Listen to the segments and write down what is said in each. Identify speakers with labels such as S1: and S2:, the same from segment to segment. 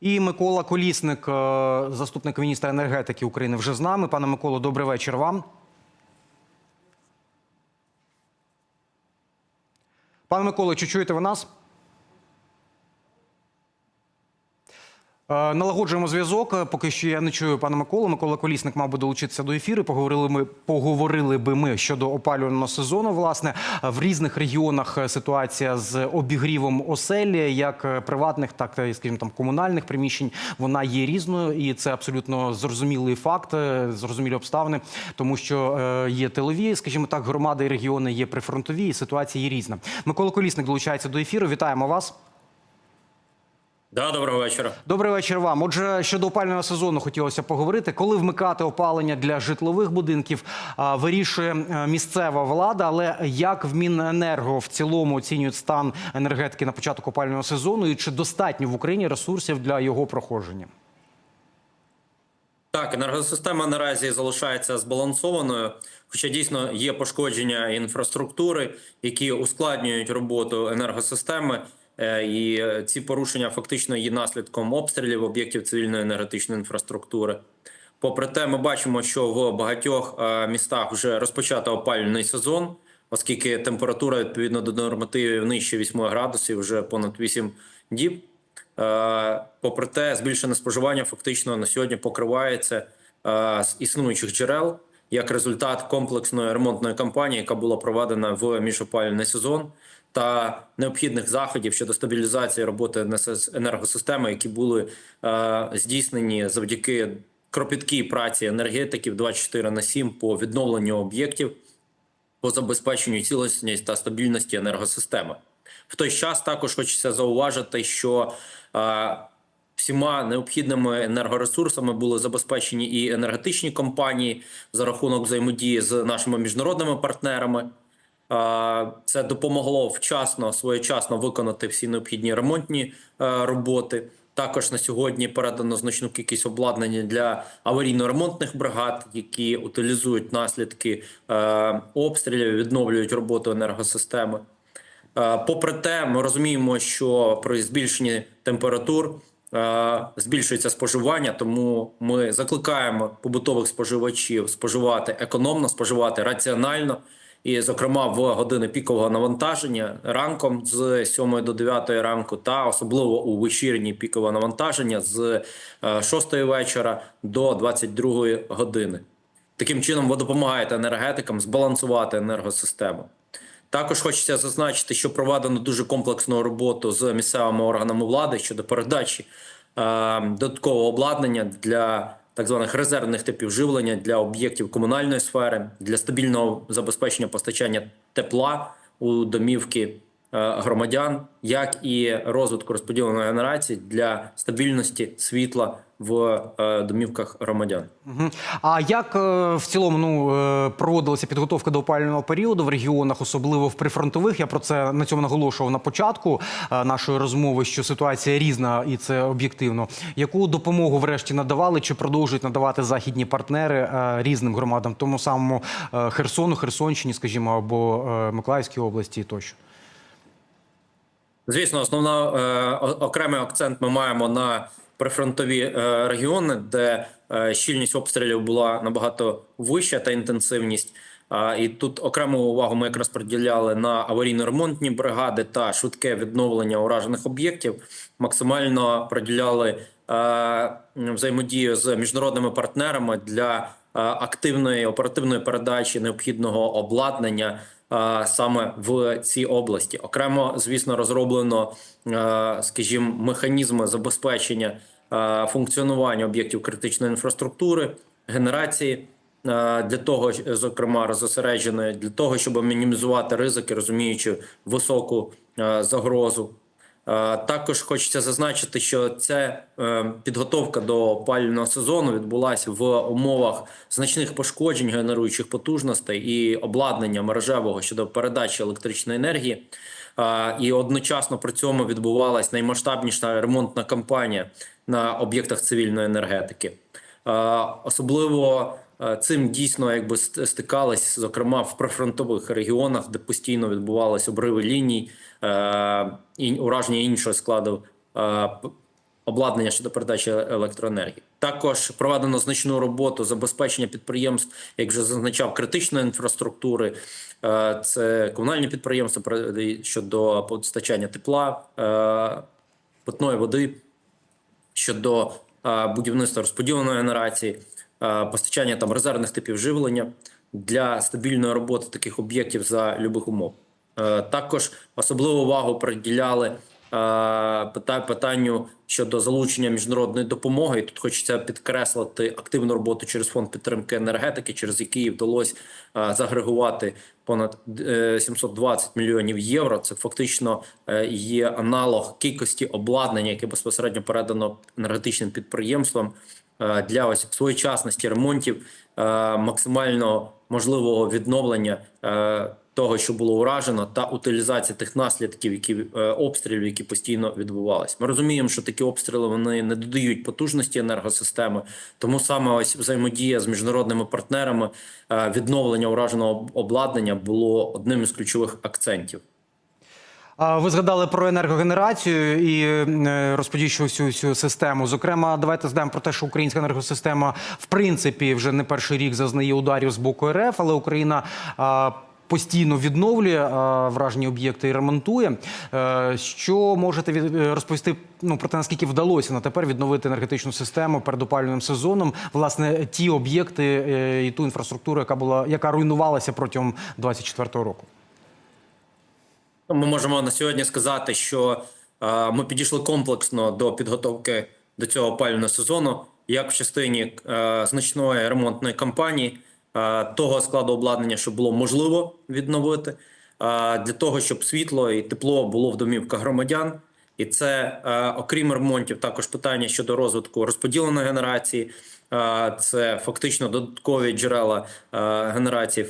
S1: І Микола Колісник, е, заступник міністра енергетики України, вже з нами. Пане Миколо, добрий вечір вам. Пане Миколо, чи чуєте ви нас? Налагоджуємо зв'язок. Е, Поки що я не чую пана Миколу. Микола Колісник мав би долучитися до ефіру. Поговорили ми поговорили би ми щодо опалювального сезону. Власне Е, в різних регіонах е, ситуація з обігрівом оселі, як е, приватних, так і скажімо там комунальних приміщень. Вона є різною, і це абсолютно зрозумілий факт, е, зрозумілі обставини, тому що е, є тилові, скажімо так, громади і регіони є прифронтові, і ситуація є різна. Микола Колісник долучається до ефіру. Вітаємо вас.
S2: Да, доброго вечора.
S1: Добрий вечір вам. Отже, щодо опального сезону хотілося поговорити. Коли вмикати опалення для житлових будинків, вирішує е, місцева влада. Але як в Міненерго в цілому оцінюють стан енергетики на початок опального сезону, і чи достатньо в Україні ресурсів для його проходження?
S2: Так, енергосистема наразі залишається збалансованою, хоча дійсно є пошкодження інфраструктури, які ускладнюють роботу енергосистеми. Е, І ці порушення фактично є наслідком обстрілів об'єктів цивільної енергетичної інфраструктури. Попри те, ми бачимо, що в багатьох е, містах вже розпочато опалювальний сезон, оскільки температура відповідно до нормативів нижче 8 градусів вже понад 8 діб. Е, Попри те, збільшене споживання фактично на сьогодні покривається е, з існуючих джерел як результат комплексної ремонтної кампанії, яка була проведена в міжопалювальний сезон, та необхідних заходів щодо стабілізації роботи енергосистеми, які були е, здійснені завдяки кропіткій праці енергетиків 24 на 7 по відновленню об'єктів по забезпеченню цілісності та стабільності енергосистеми. В той час також хочеться зауважити, що е, всіма необхідними енергоресурсами були забезпечені і енергетичні компанії за рахунок взаємодії з нашими міжнародними партнерами. Це допомогло вчасно, своєчасно виконати всі необхідні ремонтні е, роботи. Також на сьогодні передано значну кількість обладнання для аварійно-ремонтних бригад, які утилізують наслідки е, обстрілів, відновлюють роботу енергосистеми. Е, Попри те, ми розуміємо, що при збільшенні температур збільшується споживання, тому ми закликаємо побутових споживачів споживати економно, споживати раціонально. І, зокрема, в години пікового навантаження ранком з 7 до 9 ранку, та особливо у вечірній пікове навантаження з 6 вечора до 22 години. Таким чином, ви допомагаєте енергетикам збалансувати енергосистему. Також хочеться зазначити, що проведено дуже комплексну роботу з місцевими органами влади щодо передачі е, додаткового обладнання для так званих резервних типів живлення для об'єктів комунальної сфери для стабільного забезпечення постачання тепла у домівки е, громадян, як і розвитку розподіленої генерації для стабільності світла в е, домівках громадян.
S1: А як е, в цілому ну, е, проводилася підготовка до опалювального періоду в регіонах, особливо в прифронтових? Я про це на цьому наголошував на початку нашої розмови, що ситуація різна і це об'єктивно. Яку допомогу врешті надавали чи продовжують надавати західні партнери різним громадам, тому самому Херсону, Херсонщині, скажімо, або Миколаївській області тощо?
S2: Звісно, основна е, окремий акцент ми маємо на прифронтові е, регіони, де е, щільність обстрілів була набагато вища та інтенсивність. І тут окрему увагу ми якраз приділяли на аварійно-ремонтні бригади та швидке відновлення уражених об'єктів. Максимально приділяли е, взаємодію з міжнародними партнерами для активної оперативної передачі необхідного обладнання саме в цій області. Окремо, звісно, розроблено, скажімо, механізми забезпечення функціонування об'єктів критичної інфраструктури, генерації. Для того, зокрема, розосередженої для того, щоб мінімізувати ризики, розуміючи високу загрозу. Е, Також хочеться зазначити, що ця е, підготовка до опалювального сезону відбулася в умовах значних пошкоджень генеруючих потужностей і обладнання мережевого щодо передачі електричної енергії. Е, І одночасно при цьому відбувалась наймасштабніша ремонтна кампанія на об'єктах цивільної енергетики. Особливо цим дійсно якби ст- стикались, зокрема в прифронтових регіонах, де постійно відбувалися обриви ліній, ураження іншого складу е, обладнання щодо передачі електроенергії. Також проведено значну роботу забезпечення підприємств, як вже зазначав, критичної інфраструктури. Е, Це комунальні підприємства при- щодо постачання тепла, е, питної води, щодо е, будівництва розподіленої генерації, е, постачання там резервних типів живлення для стабільної роботи таких об'єктів за любих умов. Е, Також особливу увагу приділяли е, питанню щодо залучення міжнародної допомоги. І тут хочеться підкреслити активну роботу через фонд підтримки енергетики, через який вдалося е, загрегувати понад е, 720 мільйонів євро. Це фактично є аналог кількості обладнання, яке безпосередньо передано енергетичним підприємствам для ось своєчасності ремонтів, максимально можливого відновлення е, того, що було уражено, та утилізація тих наслідків, які е, обстрілів, які постійно відбувалися. Ми розуміємо, що такі обстріли вони не додають потужності енергосистеми, тому саме ось взаємодія з міжнародними партнерами, е, відновлення ураженого обладнання було одним із ключових акцентів.
S1: Ви згадали про енергогенерацію і е, розподільчу всю всю систему. Зокрема, давайте здаємо про те, що українська енергосистема в принципі вже не перший рік зазнає ударів з боку РФ, але Україна. Постійно відновлює вражені об'єкти і ремонтує. Е, Що можете е, розповісти ну, про те, наскільки вдалося на тепер відновити енергетичну систему перед опалювальним сезоном? Власне, ті об'єкти і ту інфраструктуру, яка була яка руйнувалася протягом 2024 року.
S2: Ми можемо на сьогодні сказати, що е, ми підійшли комплексно до підготовки до цього опалювального сезону, як в частині е, значної ремонтної кампанії, е, того складу обладнання, що було можливо відновити, для того, щоб світло і тепло було в домівках громадян. І це, окрім ремонтів, також питання щодо розвитку розподіленої генерації. Це фактично додаткові джерела генерації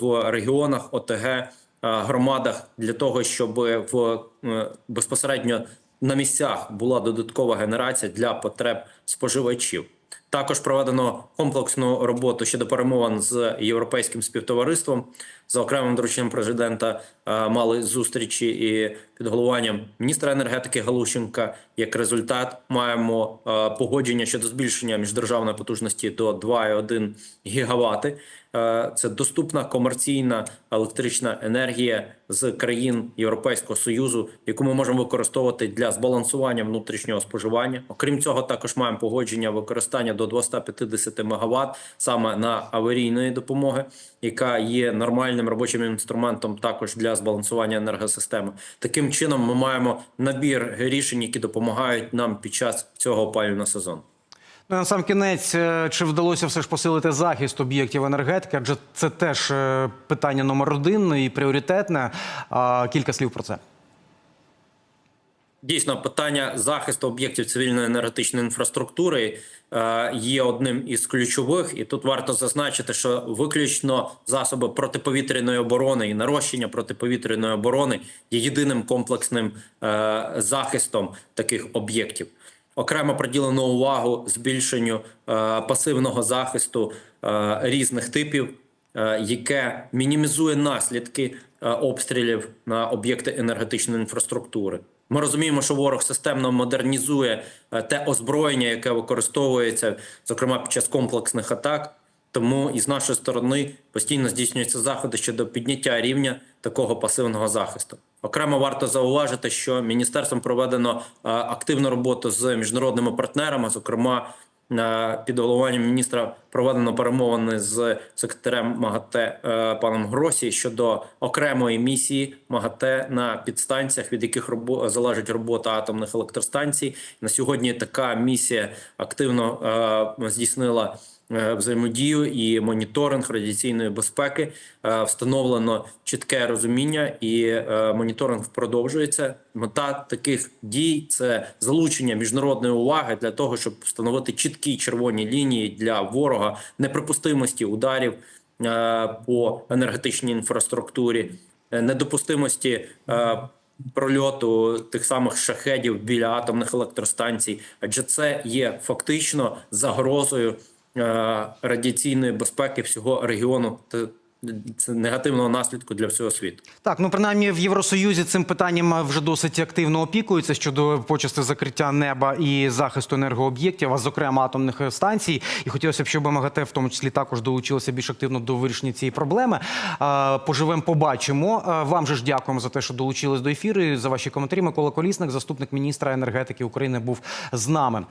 S2: в регіонах ОТГ громадах для того, щоб в е, безпосередньо на місцях була додаткова генерація для потреб споживачів. Також проведено комплексну роботу щодо перемовин з європейським співтовариством. За окремим дорученням президента е, мали зустрічі і під головуванням міністра енергетики Галущенка. Як результат, маємо е, погодження щодо збільшення міждержавної потужності до 2,1 гігавати. Е, Це доступна комерційна електрична енергія з країн Європейського союзу, яку ми можемо використовувати для збалансування внутрішнього споживання. Окрім цього, також маємо погодження використання до 250 МВт саме на аварійної допомоги, яка є нормальним робочим інструментом також для збалансування енергосистеми. Таким чином, ми маємо набір рішень, які допомагають нам під час цього опалювального сезону.
S1: Ну, на сам кінець, е, чи вдалося все ж посилити захист об'єктів енергетики? Адже це теж е, питання номер один і пріоритетне. Кілька слів про це.
S2: Дійсно, питання захисту об'єктів цивільної енергетичної інфраструктури е, є одним із ключових, і тут варто зазначити, що виключно засоби протиповітряної оборони і нарощення протиповітряної оборони є єдиним комплексним захистом таких об'єктів. Окремо приділено увагу збільшенню е, пасивного захисту е, різних типів, е, яке мінімізує наслідки обстрілів на об'єкти енергетичної інфраструктури. Ми розуміємо, що ворог системно модернізує те озброєння, яке використовується, зокрема під час комплексних атак. Тому і з нашої сторони постійно здійснюються заходи щодо підняття рівня такого пасивного захисту. Окремо варто зауважити, що міністерством проведено е, активну роботу з міжнародними партнерами, зокрема. е, Під головуванням міністра проведено перемовини з секретарем МАГАТЕ е, паном Гросі щодо окремої місії МАГАТЕ на підстанціях, від яких залежить робота атомних електростанцій. На сьогодні така місія активно здійснила взаємодію і моніторинг радіаційної безпеки. Е, Встановлено чітке розуміння, і е, моніторинг продовжується. Мета таких дій це залучення міжнародної уваги для того, щоб встановити чіткі червоні лінії для ворога неприпустимості ударів е, по енергетичній інфраструктурі, е, недопустимості. е, Прольоту тих самих шахедів біля атомних електростанцій, адже це є фактично загрозою е, радіаційної безпеки всього регіону це негативного наслідку для всього світу.
S1: Так, ну принаймні в Євросоюзі цим питанням вже досить активно опікуються щодо почасти закриття неба і захисту енергооб'єктів, а зокрема атомних станцій. І хотілося б, щоб МАГАТЕ в тому числі також долучилося більш активно до вирішення цієї проблеми. Е, Поживемо, побачимо. Е, Вам же ж дякуємо за те, що долучились до ефіру. За ваші коментарі. Микола Колісник, заступник міністра енергетики України, був з нами.